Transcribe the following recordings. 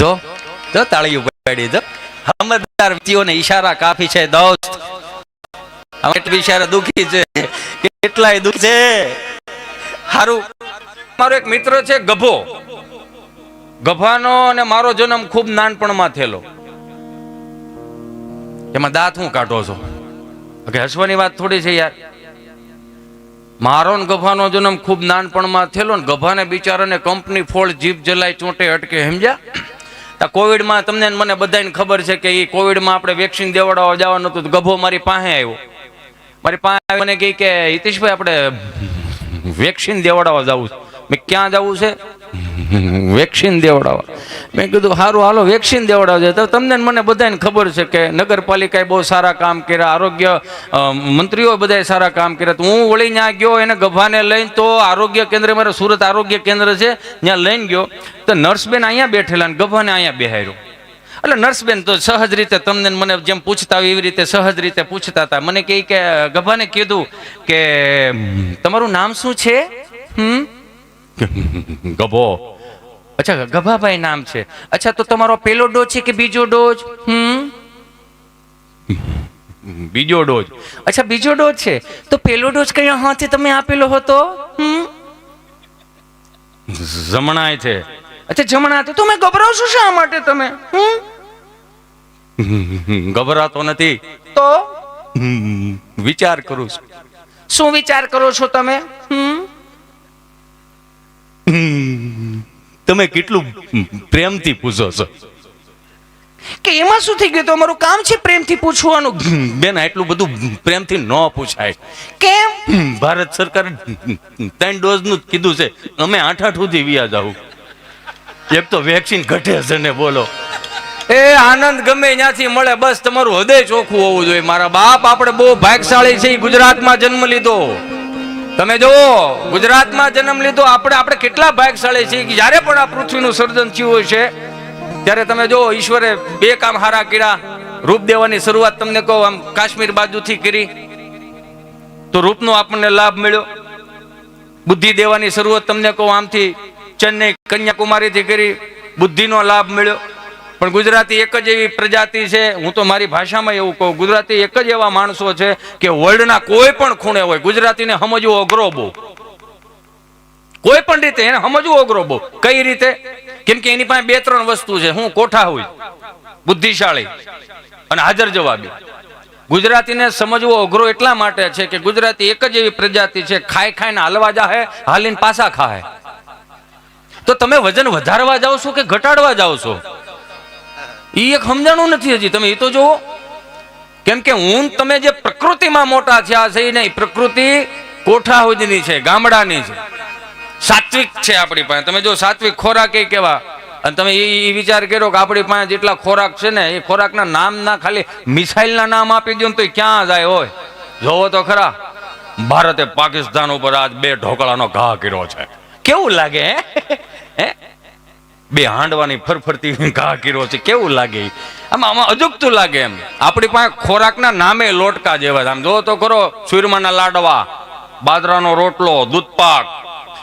જો જો તાળી ઉપાડી જો સમજદાર વ્યક્તિઓને ઈશારા કાફી છે દોસ્ત એટલે બિચારા દુખી છે. કેટલાય દુઃખ છે. હારું. મારો એક મિત્ર છે, ગભો. ગભાનો અને મારો જન્મ ખૂબ નાનપણમાં થયેલો. એમાં દાંત હું કાઢો છો? કે હસવાની વાત થોડી છે યાર. મારો ને ગભાનો જન્મ ખૂબ નાનપણમાં થયેલો ને ગભાને બિચારાને કંપની ફોડ જીભ જલાય ચોંટે અટકે, સમજ્યા? કોવિડમાં તમને મને બધાને ખબર છે કે એ કોવિડમાં આપણે વેક્સિન દેવડાવવા જવાનું હતું ગભો મારી પાસે આવ્યો. મારી પાસે આવીને મને કહી કે હિતેશભાઈ, આપણે વેક્સિન દેવડાવવા જવું છે. મેં ક્યાં જવું છે? વેક્સિન દેવડાવવા મેં કીધું સારું હાલો, વેક્સિન દેવડાવજે. તો તમને મને બધાને ખબર છે કે નગરપાલિકાએ બહુ સારા કામ કર્યા, આરોગ્ય મંત્રીઓ બધાએ સારા કામ કર્યા. તો હું વળી ત્યાં ગયો, એને ગભાને લઈને તો આરોગ્ય કેન્દ્ર, મારે સુરત આરોગ્ય કેન્દ્ર છે ત્યાં લઈને ગયો. તો નર્સબેન અહીંયા બેઠેલા ને ગભાને અહીંયા બેહાર્યો એટલે નર્સબેન તો સહજ રીતે તમને મને જેમ પૂછતા એવી રીતે સહજ રીતે પૂછતા હતા. મને કહે કે, ગભાને કીધું કે તમારું નામ શું છે? હમ? ગભો. અચ્છા ગભાભાઈ નામ છે. અચ્છા તો તમારો પેલો ડોઝ છે કે બીજો ડોઝ? હમ? બીજો ડોઝ. અચ્છા બીજો ડોઝ છે. તો પેલો ડોઝ કયા હાથે તમે આપેલો હતો? હમ? જમણાય છે. અચ્છા જમણા તો તો મેં ગભરાવશો શા માટે તમે? હમ? ગભરાતો નથી. તો? વિચાર કરું છું. શું વિચાર કરો છો તમે? હમ? તમે કેટલું પ્રેમથી પૂછો છો? કે એમાં શું થઈ ગયું? તો અમારું કામ છે પ્રેમથી પૂછવાનું. બેન એટલું બધું પ્રેમથી ન પૂછાય. કેમ? ભારત સરકારે ત્રણ ડોઝનું જ કીધું છે. અમે આઠ આઠ સુધી વ્યાજ આવું એક તો વેક્સિન ઘટે છે ને બોલો. એ આનંદ ગમે ત્યાંથી મળે બસ તમારું હૃદય ચોખ્ખું હોવું જોઈએ. મારા બાપ આપણે બહુ ભાગશાળી છે ગુજરાતમાં જન્મ લીધો. તમે જુઓ, ગુજરાતમાં જન્મ લીધો. આપણે આપણે કેટલા ભાગશાળી છીએ કે જ્યારે પણ આ પૃથ્વીનું સર્જન થયું હોય છે, ત્યારે તમે જુઓ, ઈશ્વરે બે કામ હારા કીડા રૂપ દેવાની શરૂઆત તમને કહો, આમ કાશ્મીર બાજુથી કરી. તો રૂપનો આપણને લાભ મળ્યો. બુદ્ધિ દેવાની શરૂઆત તમને કહો, આમથી ચેન્નઈ કન્યાકુમારીથી કરી બુદ્ધિનો લાભ મળ્યો. પણ ગુજરાતી એક જ એવી પ્રજાતિ છે, હું તો મારી ભાષામાં એવું કહું, ગુજરાતી એક જ એવા માણસો છે કે વર્લ્ડના કોઈ પણ ખૂણે હોય, ગુજરાતીને સમજવું અઘરો બહુ. કોઈ પણ રીતે એને સમજવું અઘરો બહુ. કઈ રીતે? કેમ કે એની પાસે બે ત્રણ વસ્તુ છે, હું કોઠા હોય, બુદ્ધિશાળી અને હાજર જવાબી. ગુજરાતીને સમજવો અઘરો એટલા માટે છે કે ગુજરાતી એક જ એવી પ્રજાતિ છે, ખાઈ ખાઈને હાલવા જાહે, હાલીને પાછા ખાહે. તો તમે વજન વધારવા જાઓ છો કે ઘટાડવા જાઓ છો? એ એક સમજાણું નથી હજી. તમે એ તો જુઓ. કેમ કે હું તમે જે પ્રકૃતિમાં મોટા થયા છે એ નહીં. પ્રકૃતિ કોઠાહુજની છે, ગામડાની છે. સાત્વિક છે આપણી પાસે. તમે જો સાત્વિક ખોરાક એ કેવા? અને તમે એ વિચાર કર્યો કે આપણી પાસે જેટલા ખોરાક છે ને, એ ખોરાકના નામ ના ખાલી મિસાઇલના નામ આપી દો ને તો ક્યાં જાય હોય જોવો તો ખરા. ભારતે પાકિસ્તાન ઉપર આજ બે ઢોકળાનો ઘા કર્યો છે. કેવું લાગે હે? બે હાંડવાની ફરફરતી ઘા કીરો છે. કેવું લાગે? આમાં આમાં અજુગતું લાગે એમ. આપણી પાસે ખોરાકના નામે લોટકા જેવા આમ જો તો ખરો સુરમાના લાડવા, બાજરાનો રોટલો, દૂધપાક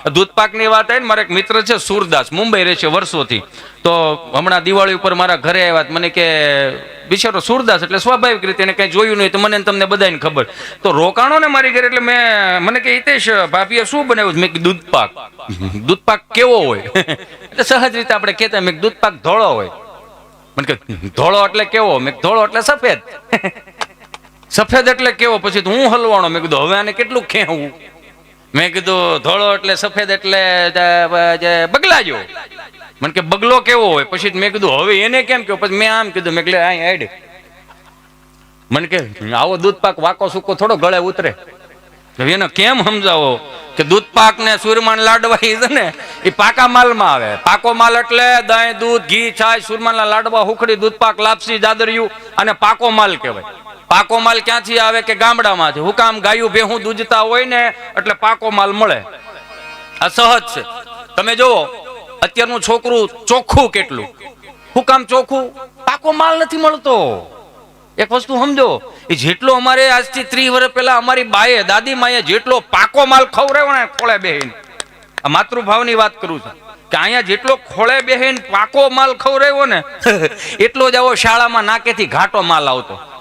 દૂધપાકની વાત આવી ને મારા એક મિત્ર છે, સુરદાસ, મુંબઈ રહે છે વર્ષોથી. તો હમણાં દિવાળી ઉપર મારા ઘરે આવ્યા મને કે, બિચારો સુરદાસ, એટલે સ્વાભાવિક રીતે એને કઈ જોયું નહીં તો મને તમને બધાને ખબર. તો રોકાણો ને મારી ઘરે, એટલે મેં, મને કે, હિતેશ, ભાભીએ શું બનાવ્યું? મેં દૂધપાક. કેવો હોય? એટલે સહજ રીતે આપણે કહેતા, મેં દૂધપાક ધોળો હોય. મને કે, ધોળો એટલે કેવો? મેં ધોળો એટલે સફેદ. સફેદ એટલે કેવો? પછી હું હલવાણો? મેં કીધું, હવે આને કેટલું ખેવું મેં કીધું, ધોળો એટલે સફેદ એટલે બગલા મને કે, બગલો કેવો હોય? પછી મેં કીધું, હવે એને કેમ કહ્યું પછી મેં આમ કીધું, મેં એડ મને કે, આવો દૂધ પાક વાકો સૂકો થોડો ગળે ઉતરે. એને કેમ સમજાવો કે દૂધ પાક ને સુરમાન લાડવા ઈ છે ને એ પાકા માલમાં આવે. પાકો માલ એટલે દહીં દૂધ, ઘી, છાશ સુરમાના લાડવા, હુખડી દૂધ પાક લાપસી દાદરિયું અને પાકો માલ કહેવાય. પાકો માલ ક્યાંથી આવે કે ગામડામાંથી? હુકામ ગાયું, ભેહું દૂધતા હોય ને, એટલે પાકો માલ મળે. આ સહજ છે. તમે જુઓ અત્યારનું છોકરું ચોખ્ખું કેટલું? હુકામ ચોખ્ખું? પાકો માલ નથી મળતો. એક વસ્તુ સમજો, એ જેટલો અમારે આજથી ત્રીસ વર્ષ પહેલા અમારી બાએ, દાદી માએ જેટલો પાકો માલ ખવડાવ્યો ને ખોળે બેહીને. આ માતૃભાવની વાત કરું છું કે અહીંયા જેટલો ખોળે બેહીને પાકો માલ ખવડાવ્યો ને, એટલો જ આવો શાળામાં નાકેથી ઘાટો માલ આવતો.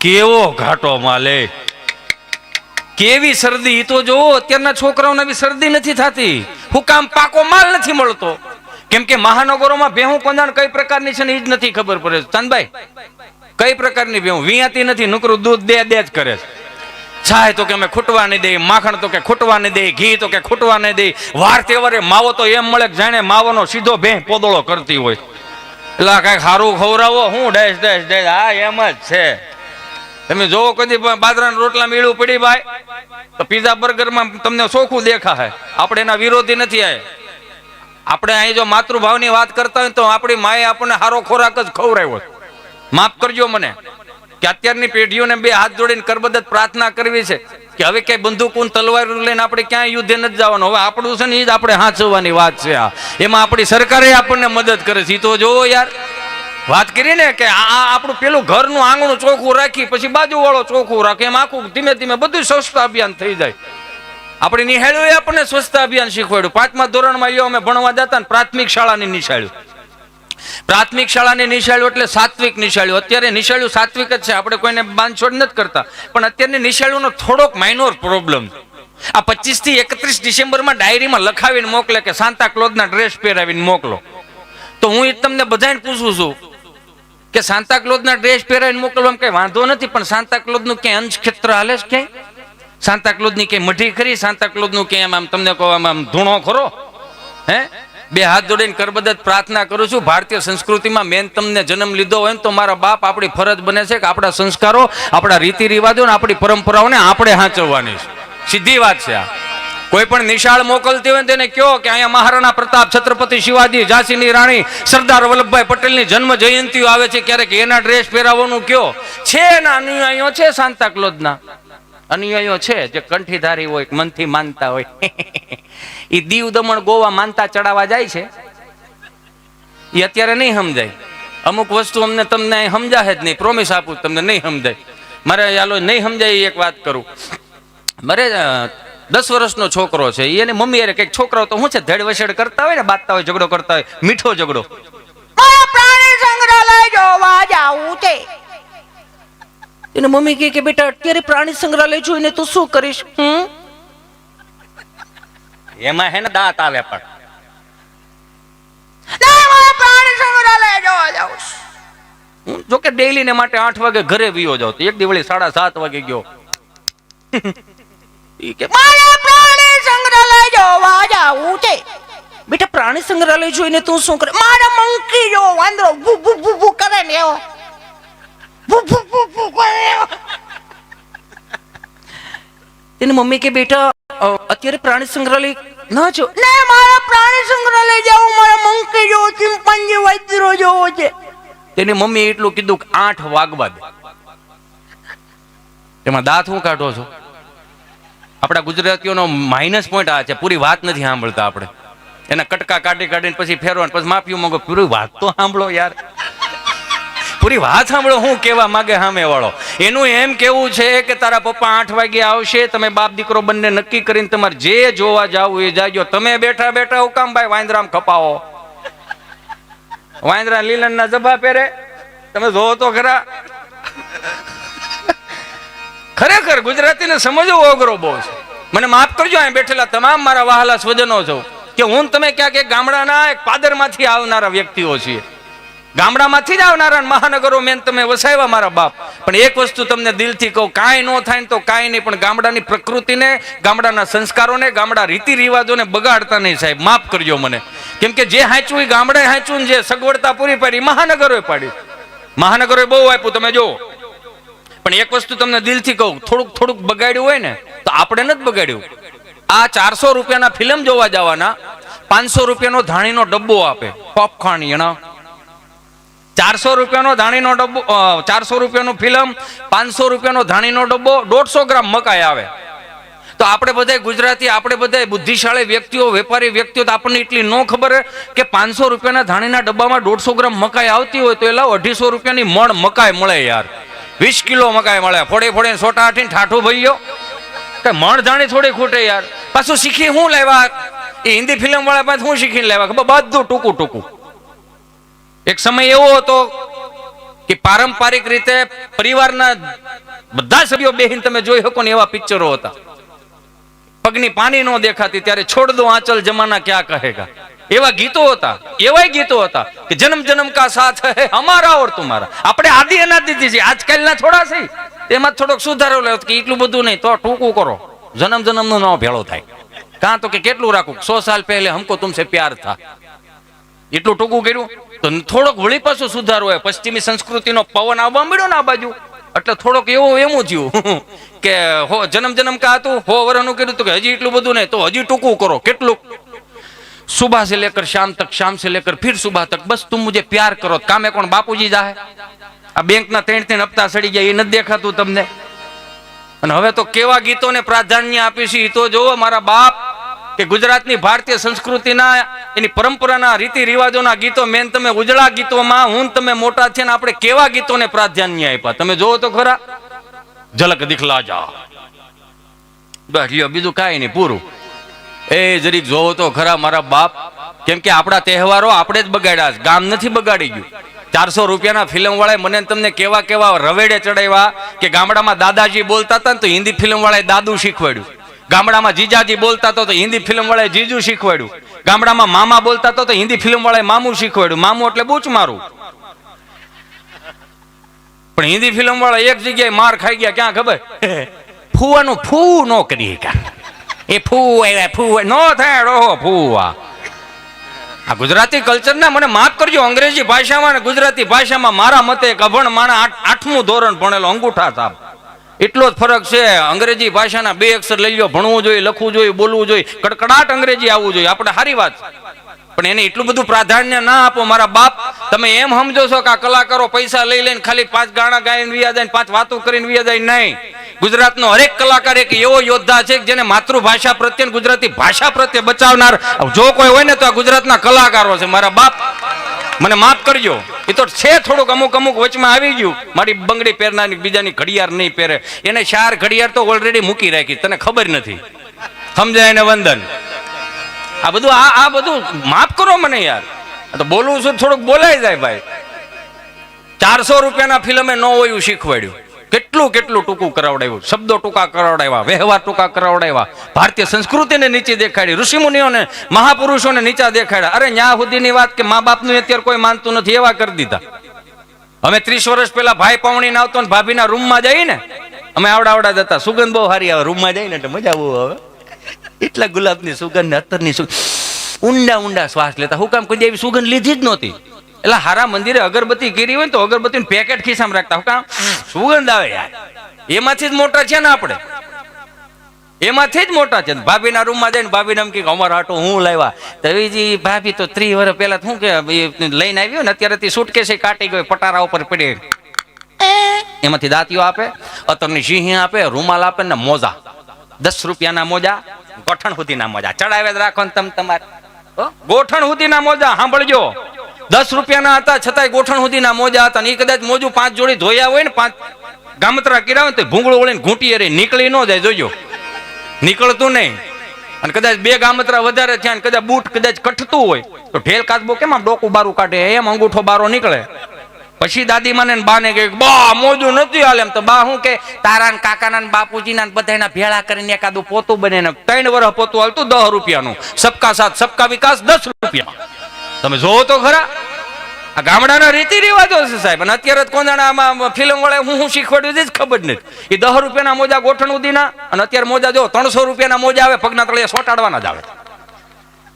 કેવો ઘાટો માલે? કેવી શરદી? તો જોવો અત્યારના છોકરાઓને બી શરદી નથી થતી. હું પાકો માલ નથી મળતો. કેમ કે મહાનગરોમાં ભેહું કોંદાણ કઈ પ્રકારની છે ને એ જ નથી ખબર પડે. ચાંદભાઈ, કઈ પ્રકારની ભેહું? વિયાતી નથી, નકરું દૂધ દે દે જ કરે છે. છાય તો કે અમે ખૂટવા નહીં દઈએ, માખણ તો કે ખૂટવા નહીં દઈએ, ઘી તો કે ખૂટવા નહીં દઈએ. વાર તહેવારે માવો તો એમ મળે કે જાણે માવાનો સીધો ભેં પોદળો કરતી હોય. એટલે કાંઈક સારું ખવડાવો, હું ડેશ ડેશ ડેશ. હા, એમ જ છે. તમે જોવો કદી બાજરાના રોટલા મીળું પડી ભાઈ તો પીઝા બર્ગરમાં તમને ચોખ્ખું દેખાય આપણે એના વિરોધી નથી આય. આપણે અહીં જો માતૃભાવની વાત કરતા હોય તો આપણી માએ આપણને સારો ખોરાક જ ખવડાવ્યો માફ કરજો મને, કે અત્યારની પેઢીઓને બે હાથ જોડીને કરબદત પ્રાર્થના કરવી છે, કે હવે ક્યાંય બંદૂકુન તલવાર લઈને આપણે ક્યાંય યુદ્ધે નથી જવાનું. હવે આપણું છે ને એ જ આપણે હાંચવવાની વાત છે આ. એમાં આપણી સરકારે આપણને મદદ કરે છે. તો જોવો યાર વાત કરી ને કે આ આપણું પેલું ઘરનું આંગણું ચોખ્ખું રાખી પછી બાજુ વાળો ચોખ્ખું રાખે એમ આખું ધીમે ધીમે બધું સ્વચ્છતા અભિયાન થઈ જાય. આપણે નિહાળ્યું એ આપણને સ્વચ્છતા અભિયાન શીખવાડ્યું. પાંચમા ધોરણમાં યો અમે ભણવા જતા ને પ્રાથમિક શાળાની નિશાળ્યું પ્રાથમિક શાળાની નિશાળ્યું એટલે સાત્વિક નિશાળ્યું અત્યારે નિશાળ્યું સાત્વિક જ છે. આપણે કોઈને બાંધછોડ નથી કરતા. પણ અત્યારની નિશાળ્યુંનો થોડોક માઇનોર પ્રોબ્લેમ આ પચીસથી એકત્રીસ ડિસેમ્બરમાં ડાયરીમાં લખાવીને મોકલે કે સાંતા ક્લોઝના ડ્રેસ પહેરાવીને મોકલો. તો હું એ તમને બધાને પૂછું છું. કે સાંતા ક્લોઝના ડ્રેસ પહેરાવીને મોકલવામાં કઈ વાંધો નથી, પણ સાંતા ક્લોઝનું ક્યાંય અંશ ક્ષેત્ર હાલે છે ક્યાંય? સાંતા ક્લોઝની ક્યાંય મઢી ખરી સાંતા ક્લોઝનું ક્યાંય આમ તમને કહો, આમ ધૂણો ખરો? હે? બે હાથ જોડીને કરબદત પ્રાર્થના કરું છું, ભારતીય સંસ્કૃતિમાં મેન તમને જન્મ લીધો હોય તો મારા બાપ આપણી ફરજ બને છે કે આપણા સંસ્કારો, આપણા રીતિ રિવાજો ને આપણી પરંપરાઓને આપણે હાંચવવાની છે. સીધી વાત છે આ. કોઈ પણ નિશાળ મોકલતી હોય તેને કયો કે અહીંયા મહારાણા પ્રતાપ છત્રપતિ શિવાજી, ઝાંસીની રાણી, સરદાર વલ્લભભાઈ પટેલની જન્મ જયંતિઓ આવે છે ક્યારેક એના ડ્રેસ પહેરાવવાનું કયો છે એના અનુયાયીઓ છે સાંતા ક્લોઝના? અનુયાયીઓ છે જે કંઠીધારી હોય, મનથી માનતા હોય. એ દીવ દમણ ગોવા માનતા ચડાવવા જાય છે. એ અત્યારે નહીં સમજાય. અમુક વસ્તુ અમને તમને અહીં સમજાય જ નહીં. પ્રોમિસ આપું તમને નહીં સમજાય. મારે ચાલો નહીં સમજાય એક વાત કરું. મારે દસ વર્ષનો છોકરો છે. એને મમ્મી અરે કંઈક છોકરાઓ તો શું છે? ધેડ વસેડ કરતા હોય ને બાતતા હોય ઝઘડો કરતા હોય મીઠો ઝઘડો. પ્રાણી સંગ્રહાલય જોવા જાવું છે એને મમ્મી કહે કે બેટા અત્યારે પ્રાણી સંગ્રહાલય જોઈને તું શું કરીશ? હમ? એમાં હે ને દાંત આવે પણ. ના પ્રાણી સંગ્રહાલય જોવા જાવું છે. હું જો કે ડેઈલી ને માટે આઠ વાગે ઘરે વિયો જાવ એક દિવળી સાડા સાત વાગે ગયો. ઈ કે, મારા પ્રાણી સંગ્રહાલય જોવા જાવું જોઈને તું શું કરે? મારા મંકી જો વાંદરો ભૂ ભૂ ભૂ ભૂ કરે ને એવો. ભૂ ભૂ ભૂ ભૂ કરે તેની મમ્મી કે, બેટા અત્યારે પ્રાણી સંગ્રહાલય ના જો. ના મારા પ્રાણી સંગ્રહાલય જાવું મારા મંકી જો, ચિંપાંજી વાંદરો જોવો છે. તેની મમ્મી એટલું કીધું કે આઠ વાગવા દે. એમાં દાંત હું કાઢો છો? આપણા ગુજરાતીઓનો માઇનસ પોઈન્ટ આ છે, પૂરી વાત નથી સાંભળતા આપણે. એના કટકા કાઢી કાઢીને પછી ફેરવાનું, પછી માફી માંગો, પૂરી વાત તો સાંભળો યાર. પૂરી વાત સાંભળો, હું કેવા માગે સામે વાળો. એનું એમ કેવું છે કે તારા પપ્પા આઠ વાગે આવશે, તમે બાપ દીકરો બંને નક્કી કરીને તમારે જે જોવા જાવું એ જાજો. તમે બેઠા બેઠા હુકામ ભાઈ વાંદરામ ખપાવો. વાંદરા લીલન ના જભા પહેરે. તમે જોવો તો ખરા. ખરેખર ગુજરાતીને સમજવું અઘરો બહુ છે. મને માફ કરજો, અહીં બેઠેલા તમામ મારા વહાલા સ્વજનો છો, કે હું તમે ક્યાંક એક ગામડાના એક પાદરમાંથી આવનારા વ્યક્તિઓ છીએ. ગામડામાંથી જ આવનારા મહાનગરો મેન તમે વસાવ્યા મારા બાપ. પણ એક વસ્તુ તમને દિલથી કહું, કાંઈ ન થાય ને તો કાંઈ નહીં, પણ ગામડાની પ્રકૃતિને, ગામડાના સંસ્કારોને, ગામડા રીતિ રિવાજોને બગાડતા નહીં સાહેબ. માફ કરજો મને. કેમ કે જે હાંચવું એ ગામડે હાંચવું જે સગવડતા પૂરી પાડી મહાનગરોએ પાડી. મહાનગરોએ બહુ આપ્યું. તમે જુઓ. પણ એક વસ્તુ તમને દિલથી કહું, થોડુંક થોડુંક બગાડ્યું હોય ને, તો આપણે નથી બગાડ્યું. આ ચારસો રૂપિયાના ફિલ્મ જોવા જવાના, પાંચસો રૂપિયાનો ધાણીનો ડબ્બો આપે પોપકોર્ન એના. ચારસો રૂપિયાનો ધાણીનો ડબ્બો ચારસો રૂપિયાનો ફિલ્મ, પાંચસો રૂપિયાનો ધાણીનો ડબ્બો, દોઢસો ગ્રામ મકાઈ આવે. તો આપણે બધા ગુજરાતી, આપણે બધા બુદ્ધિશાળી વ્યક્તિઓ, વેપારી વ્યક્તિઓ, તો આપણને એટલી ન ખબર કે પાંચસો રૂપિયાના ધાણીના ડબ્બામાં દોઢસો ગ્રામ મકાઈ આવતી હોય તો એલા અઢીસો રૂપિયાની મણ મકાઈ મળે યાર. વીસ કિલો મકાઈ મળે. ફોડે ફોડે સોટા આઠીને ઠાઠું ભઈ ગયો કે મણ ધાણી થોડી ખૂટે યાર. પાછું શીખી હું લાવ્યા એ હિન્દી ફિલ્મ વાળા પાસે હું શીખીને લેવા? ખબર? બધું ટૂંકું ટૂંકું. એક સમય એવો હતો કે પારંપરિક રીતે પરિવારના બધા સભ્યો બેહીને તમે જોઈ શકો ને એવા પિક્ચરો હતા. પગની પાણી નો દેખાતી, ત્યારે છોડ દો, આંચલ જમાના ક્યાં કહેગા? એવા ગીતો હતા, એવાય ગીતો હતા કે જન્મ જન્મ કા સાથ હે હમારા ઓર તુમારા. આપણે આદિ અનાદિથી છે આજકાલના થોડા છે. તેમાં થોડોક સુધારો લેવો કે એટલું બધું નહીં, તો ટૂંકું કરો. જન્મ જન્મનો નો ભેળો થાય. કાં તો કે કેટલું રાખું? સો સાલ પહેલે હમકો તુમસે પ્યાર થા. એટલું ટૂંકું કર્યું? તો થોડોક વળી પાછું સુધારો હોય. પશ્ચિમી સંસ્કૃતિનો પવન આવવા મળ્યો ને આ બાજુ. એટલે થોડોક એવું એમ થયું. કે હો, જન્મ જન્મ કા હતું? હો વરનું કર્યું તો કે હજી એટલું બધું નહીં, તો હજી ટૂંકું કરો. કેટલું सुबह से लेकर शाम तक शाम से लेकर फिर सुबह तक बस तुम मुझे प्यार करो કામે કોણ બાપુજી જાહે આ બેંકના ત્રણ ત્રણ હપ્તા સડી ગયા એ નથી દેખાતું તમને અને હવે તો કેવા ગીતોને પ્રાધાન્ય આપીશું એ તો જોવો મારા બાપ કે ગુજરાતની ભારતીય સંસ્કૃતિના એની પરંપરાના રીતિ રિવાજોના ગીતો મેન તમે ઉજળા ગીતોમાં હું ને તમે મોટા છે ને આપણે કેવા ગીતોને પ્રાધાન્ય આપ્યા તમે જોવો તો ખરા ઝલક દિખલા જા બસ લ્યો બીજું કાંઈ નહીં પૂરું એ જરીક જોવો તો ખરા મારા બાપ, કેમ કે આપણા તહેવારો આપણે જ બગાડ્યા ગામ નથી બગાડી ગયું. ચારસો રૂપિયાના ફિલ્મ વાળાએ મને તમને કેવા કેવા રવેડે ચડાવ્યા કે ગામડામાં દાદાજી બોલતા હતા ને તો હિન્દી ફિલ્મ વાળાએ દાદુ શીખવાડ્યું. ગામડામાં જીજાજી બોલતા તો હિન્દી ફિલ્મ વાળાએ જીજુ શીખવાડ્યું. ગામડામાં મામા બોલતા તો હિન્દી ફિલ્મ વાળાએ મામું શીખવાડ્યું. મામું એટલે બૂચ મારું. પણ હિન્દી ફિલ્મ વાળા એક જગ્યાએ માર ખાઈ ગયા, ક્યાં ખબર? ફૂવાનું ફૂ નો કરી શક્યા એ ફૂ આવ્યા નો થાય, રોહો ફૂવા આ. ગુજરાતી કલ્ચરના મને માફ કરજો, અંગ્રેજી ભાષામાં અને ગુજરાતી ભાષામાં મારા મતે કભણ માણા આઠ- આઠમું ધોરણ ભણેલો અંગૂઠા સાહેબ એટલો જ ફરક છે, અંગ્રેજી ભાષાના બે અક્ષર લઈ લો ભણવું જોઈએ, લખવું જોઈએ, બોલવું જોઈએ. કડકડાટ અંગ્રેજી આવવું જોઈએ. આપણે સારી વાત. પણ એને એટલું બધું પ્રાધાન્ય ના આપો મારા બાપ. તમે એમ સમજો છો કે આ કલાકારો પૈસા લઈ લઈને ખાલી પાંચ ગાણા ગાઈને વિયા જાય પાંચ વાતો કરીને વિયા જાય? નહીં. ગુજરાતનો હરેક કલાકાર એક એવો યોદ્ધા છે જેને માતૃભાષા પ્રત્યે ગુજરાતી ભાષા પ્રત્યે બચાવનાર. જો કોઈ હોય ને તો આ ગુજરાતના કલાકારો છે. મારા બાપ, મને માફ કરજો. એ તો છે થોડુંક અમુક અમુક વચમાં આવી ગયું. મારી બંગડી પહેરનારની બીજાની ઘડિયાળ નહીં પહેરે. એને ચાર ઘડિયાળ તો ઓલરેડી મૂકી રાખી. તને ખબર નથી. સમજાય ને વંદન? આ બધું, આ આ બધું માફ કરો મને યાર. તો બોલવું છું, થોડુંક બોલાઈ જાય ભાઈ. ચારસો રૂપિયાના ફિલ્મે ન હોય એવું શીખવાડ્યું. કેટલું કેટલું ટૂંકું કરાવડાવ્યું. શબ્દો ટૂંકા કરાવડાવ્યા, વ્યવહાર ટૂંકા કરાવડાવ્યા. ભારતીય સંસ્કૃતિને નીચે દેખાડી, ઋષિમુનિઓને, મહાપુરુષોને નીચા દેખાડ્યા. અરે ન્યા સુધીની વાત કે મા બાપનું અત્યારે કોઈ માનતું નથી, એવા કરી દીધા. અમે ત્રીસ વર્ષ પહેલા ભાઈ પાવણી આવતો ને ભાભીના રૂમમાં જઈએ ને અમે આવડા આવડા જતા. સુગંધ બહુ સારી આવે રૂમમાં જઈને એટલે મજા આવે. એટલા ગુલાબની સુગંધ અત્તરની સુગંધ ઊંડા ઊંડા શ્વાસ લેતા. હું કામ કોઈ એવી સુગંધ લીધી જ નહોતી. એટલે હારા મંદિરે અગરબત્તી કરી હોય ને તો અગરબત્તીનું પેકેટ ખિસ્સામાં રાખતા. હું કામ? સુગંધ આવે યાર. એમાંથી જ મોટા છે ને આપણે. એમાંથી જ મોટા છે ભાભીના રૂમમાં જઈને ભાભીને એમ કે અમારો આટો હું લાવ્યા? તો એ ભાભી તો ત્રી વર્ષ પહેલા શું કે લઈને આવ્યો ને, અત્યારે સુટકેસે કાટી ગયો, પટારા ઉપર પડી એમાંથી દાંતીઓ આપે અત્તરની સિંહ આપે, રૂમાલ આપે ને મોજા. દસ રૂપિયાના મોજા. ગોઠણ સુધીના મોજા. ચડાવે રાખો ને તમ તમારે? ગોઠણ સુધીના મોજા, સાંભળજો. દસ રૂપિયાના હતા, છતાંય ગોઠણ સુધીના મોજા હતા ને એ કદાચ મોજું પાંચ જોડી ધોયા હોય ને પાંચ ગામતરા કર્યા હોય તો ભૂંગળું ઓળીને ઘૂંટીએ રે નીકળી ન જાય, જોજો. નીકળતું નહીં. અને કદાચ બે ગામતરા વધારે થયા કદાચ બૂટ કદાચ કઠતું હોય, તો ઢેલ કાચબો કેમ આમ ડોકું બારું કાઢે? એમ અંગૂઠો બારો નીકળે. પછી દાદી મને બાને કે, બા, મોજું નથી હાલે. એમ તો બા હું કે, તારા કાકાના બાપુજીના બધાના ભેળા કરીને એકાદું પોતું બને ને ત્રણ વર્ષ પોતું હાલતું દસ રૂપિયાનું. સબકા સાથ, સબકા વિકાસ દસ રૂપિયા. તમે જોવો તો ખરા. આ ગામડાના રીતિ રિવાજો છે સાહેબ. અને અત્યારે કોંદાણામાં ફિલ્મ વાળા હું શું શીખવાડ્યું છે ખબર નથી. એ દસ રૂપિયાના મોજા ગોઠણ ઉદીના અને અત્યારે મોજા જો ત્રણસો રૂપિયાના મોજા આવે, પગના તળિયા સોટાડવાના જ આવે.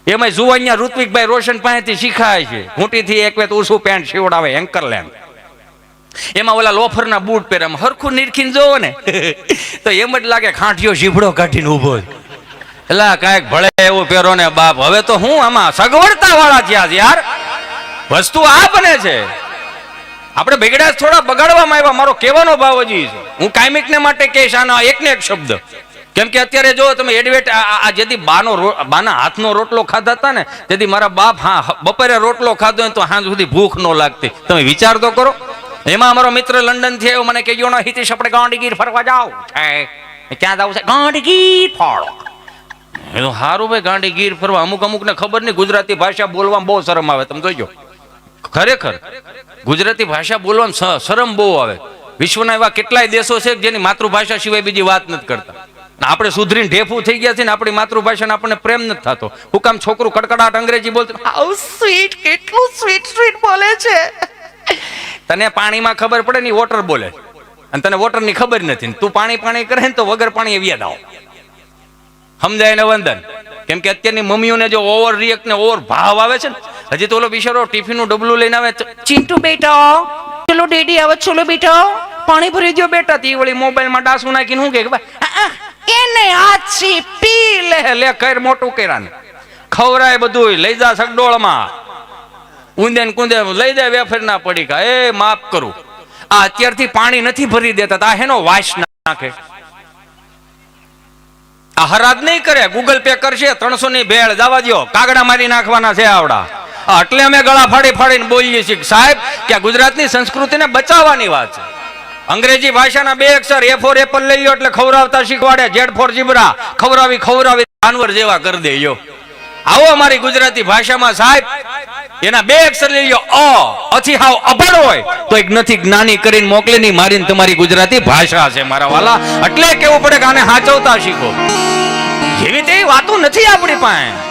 એમાં જુવાનિયા ઋત્વિકભાઈ રોશન પાસેથી શીખાય છે. ઘૂંટીથી એક વેત ઉસું પેન્ટ શિવડાવે એન્કર લેન્ડ એમાં ઓલા લોફરના બૂટ પહેરે હરખું નિરખીને જોવો ને, તો એમ જ લાગે ખાંઠિયો જીભડો કાઢીને ઊભો એટલે કાંઈક ભળે એવું પહેરો ને બાપ, હવે તો હું આમાં સગવડતા વાળા થયા છે યાર. વસ્તુ આ બને છે. આપણે બગડ્યા થોડા બગાડવામાં આવ્યા, મારો કહેવાનો ભાવ હજી છે. હું કાયમિકને માટે કહીશ, આના એકને એક શબ્દ. કેમ કે અત્યારે જો તમે એડવેટ આ જેથી બાનો બાના હાથનો રોટલો ખાધા હતા ને, તેથી મારા બાપ, હા બપોરે રોટલો ખાધો તો સાંજ સુધી ભૂખ ન લાગતી. તમે વિચાર તો કરો. એમાં અમારો મિત્ર લંડનથી આવ્યો મને કહેજો, ના હિતેશ, આપણે ગાંડીગીર ફરવા જાવ ક્યાં જાવ છે? ગાંડીગીર ફાળો. સારું ભાઈ, ગાંડીગીર ફરવા. અમુક અમુક ને ખબર નહીં, ગુજરાતી ભાષા બોલવામાં બહુ શરમ આવે. તમે જોજો ખરેખર, ગુજરાતી ભાષા બોલવામાં શરમ બહુ આવે. વિશ્વના એવા કેટલાય દેશો છે જેની માતૃભાષા સિવાય બીજી વાત નથી કરતા. આપણે સુધરીને ઢેફું થઈ ગયા છે ને આપણી માતૃભાષાને આપણને પ્રેમ નથી થતો. હું કામ છોકરું કડકડાટ અંગ્રેજી બોલતું હાઉ સ્વીટ કેટલું સ્વીટ સ્વીટ બોલે છે. તને પાણીમાં ખબર પડે ને વોટર બોલે. અને તને વોટરની ખબર નથી તું પાણી પાણી કરે ને તો વગર પાણી વ્યાદ આવો. સમજાય ને વંદન? કેમ કે અત્યારની મમ્મીઓને જો ઓવર રિએક્ટ ને ઓવર ભાવ આવે છે ને હજી તો ઓલો બિચારો ટિફિનનું ડબલું લઈને આવે ચિંટુ બેટા ચલો ડેડી આવે ચલો બેટા. પાણી ભરી દો બેટા. તી વળી મોબાઈલમાં ડાસું નાખીને હું કે એને આછી પી લે. લે કર મોટું કર્યા ને. ખવરાય બધું લઈ જા સગડોળમાં ઊંધે ને કુંદે લઈ દે વેફર ના પડી કા એ માફ કરું. આ અત્યારથી પાણી નથી ભરી દેતા. આ હેનો વાસ નાખે. આ હરાજ નહીં કરે. ગૂગલ પે કરશે ત્રણસો ની ભેળ. જવા દ્યો. કાગડા મારી નાખવાના છે આવડા. એટલે અમે ગળા ફાડી ફાડીને બોલીએ છીએ સાહેબ, કે ગુજરાતની સંસ્કૃતિને બચાવવાની વાત છે. અંગ્રેજી ભાષાના બે અક્ષર એ ફોર એપલ લઈ લો એટલે ખવડાવતા શીખવાડે. જેડ ફોર જીબરા ખવડાવી ખવડાવી, જાનવર જેવા કરી દે આવો અમારી ગુજરાતી ભાષામાં સાહેબ. એના બે અક્ષર લઈ લો અ, અથી હાવ અભણ હોય તો એક નથી જ્ઞાની કરીને મોકલી નહીં મારીને તમારી ગુજરાતી ભાષા છે મારા વાલા. એટલે કેવું પડે કે આને સાચવતા શીખો. જેવી તેવી વાતો નથી આપણી પાસે.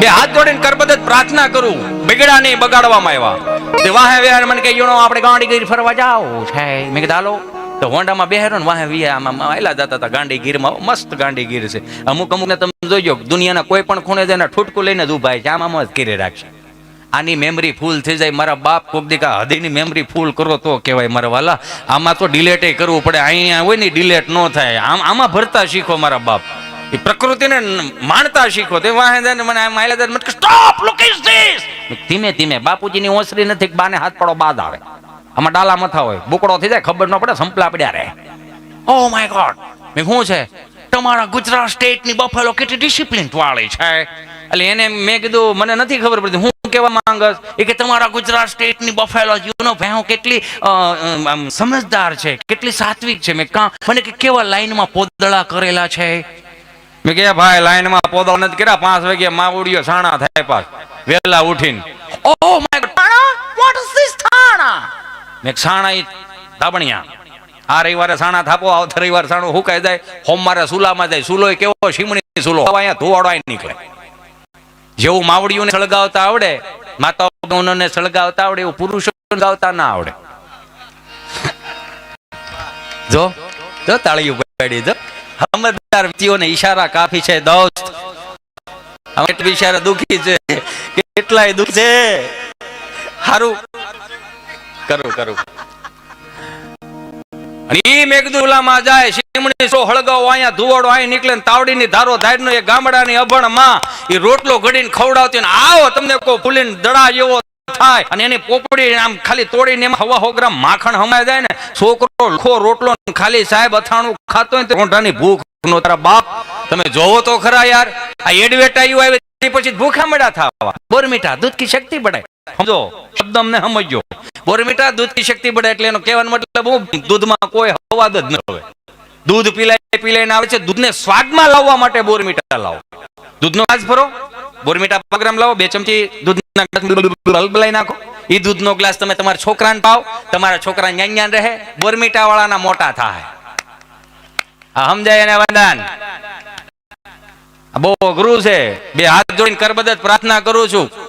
બે હાથ જોડીને કરબદત પ્રાર્થના કરું બગડા નહીં બગાડવામાં આવ્યા. તે વાહે વિહાર મને કહે, યુણો, આપણે ગાંડી ગીર ફરવા જાઓ છે. મેં કીધું, હાલો. તો હોન્ડામાં બેહેરો ને વાહે વિયા આમાં આયલા જતા હતા ગાંડી ગીરમાં મસ્ત ગાંડી ગીર છે. અમુક અમુક ને તમે જોજો, દુનિયાના કોઈ પણ ખૂણે જઈને ઠૂટકું લઈને જ ઊભા છે. આમાં જ કરી રાખશે. આની મેમરી ફૂલ થઈ જાય. મારા બાપ કોક દીકા હૃદયની મેમરી ફૂલ કરો તો, કહેવાય મારા વાલા. આમાં તો ડિલેટ કરવું પડે. અહીંયા હોય ને ડિલેટ ન થાય. આમ, આમાં ભરતા શીખો મારા બાપ. એ પ્રકૃતિને ન- માણતા શીખો. તે વાહે ને મને માયલેદર મને સ્ટોપ લુક ઇઝ ધીસ ધીમે ધીમે, બાપુજીની ઓસરી નથી બાને હાથ પડો બાદ આવે. આમાં ડાલા મથા હોય. બુકડો થઈ જાય, ખબર ન પડે, સંપલા પડ્યા રહે. ઓ માય ગોડ મેં શું છે? તમારા ગુજરાત સ્ટેટની બફેલો કેટલી ડિસિપ્લિન વાળી છે. એટલે એને મેં કીધું, મને નથી ખબર પડતી, હું કહેવા માંગસ? એ કે, તમારા ગુજરાત સ્ટેટની બફેલો યુ નો ભેહું કેટલી સમજદાર છે, કેટલી સાત્વિક છે. મેં કા મને કે, કેવા લાઈનમાં પોદળા કરેલા છે? મેં કે ભાઈ, લાઈનમાં પોદળા નથી કર્યા, પાંચ વાગે માવડીઓ છાણા થાય પાસ વેલા ઉઠીને ઓ માય થાણા વોટ ઇઝ ધીસ થાણા મેં છાણા ઈ ધાબણિયા. આ રવિવારે છાણા થાપો આવતા રવિવાર છાણું હુકાઈ જાય. સોમવારે સુલામાં જાય. સુલો કેવો શીમણી સુલો. અહીંયા ધોવાડો નીકળે. જેવું માવડીઓને સળગાવતા આવડે, માતાઓને સળગાવતા આવડે, એવું પુરુષો સળગાવતા ના આવડે. જો જો તાળીઓ પાડી જો સમજદાર વ્યક્તિઓને ઈશારા કાફી છે દોસ્ત અમે બિચારા દુખી છે. કેટલાય દુખ છે. હારું. કરું કરું. સો હળગાવ, અહીંયા ધુવાડો અહીં નીકળે ને તાવડીની ધારો ધારનો એ ગામડાની અભણમાં એ રોટલો ઘડીને ખવડાવતી આવો તમને કો ફૂલીને દડા જેવો થાય. અને એની પોપડી આમ ખાલી તોડીને હવા હોગ્રામ માખણ હમાય જાય ને, છોકરો લખો રોટલો ખાલી સાહેબ અથાણું ખાતો હોય ને તો મોઢાની ભૂખ નો તારા બાપ. તમે જોવો તો ખરા યાર. આ એડવેટાયું આવે પછી ભૂખા મળ્યા થવા. બોરમીઠા દૂધ કી શક્તિ બઢે સમજો? શબ્દ અમને સમજો બોરમીઠા દૂધ કી શક્તિ બઢે એટલે એનો કહેવાનો મતલબ હું દૂધમાં કોઈ હવાદ જ ન હોય દૂધ પીલાય પીલાઈને આવે છે. દૂધને સ્વાદમાં લાવવા માટે બોરમીઠા લાવો. દૂધનો ગ્લાસ ભરો. બોરમીઠા પાંચ લાવો, બે ચમચી દૂધના હલબલાઈ નાખો. એ દૂધનો ગ્લાસ તમે તમારા છોકરાને પાવ, તમારા છોકરા જ્ઞાન જ્ઞાન રહે બોરમીટા વાળાના મોટા થાય. આ સમજાય એને વંદન બહુ અઘરું છે. બે હાથ જોડીને કરબદત પ્રાર્થના કરું છું.